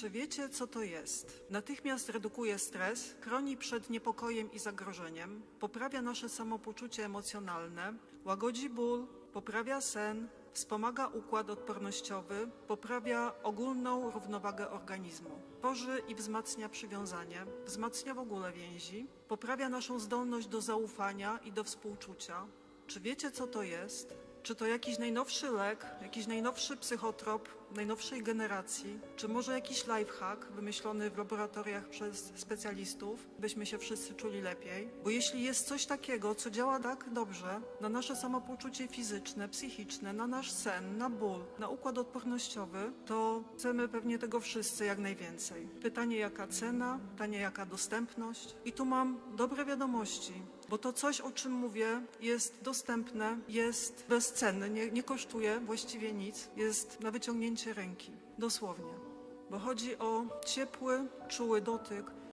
Czy wiecie, co to jest? Natychmiast redukuje stres, chroni przed niepokojem i zagrożeniem, poprawia nasze samopoczucie emocjonalne, łagodzi ból, poprawia sen, wspomaga układ odpornościowy, poprawia ogólną równowagę organizmu, tworzy i wzmacnia przywiązanie, wzmacnia w ogóle więzi, poprawia naszą zdolność do zaufania i do współczucia. Czy wiecie, co to jest? Czy to jakiś najnowszy lek, jakiś najnowszy psychotrop najnowszej generacji, czy może jakiś lifehack wymyślony w laboratoriach przez specjalistów, byśmy się wszyscy czuli lepiej? Bo jeśli jest coś takiego, co działa tak dobrze na nasze samopoczucie fizyczne, psychiczne, na nasz sen, na ból, na układ odpornościowy, to chcemy pewnie tego wszyscy jak najwięcej. Pytanie jaka cena, pytanie jaka dostępność. I tu mam dobre wiadomości bo to coś, o czym mówię, jest dostępne, jest bezcenne, nie, nie kosztuje właściwie nic, jest na wyciągnięcie ręki, dosłownie. Bo chodzi o ciepły, czuły dotyk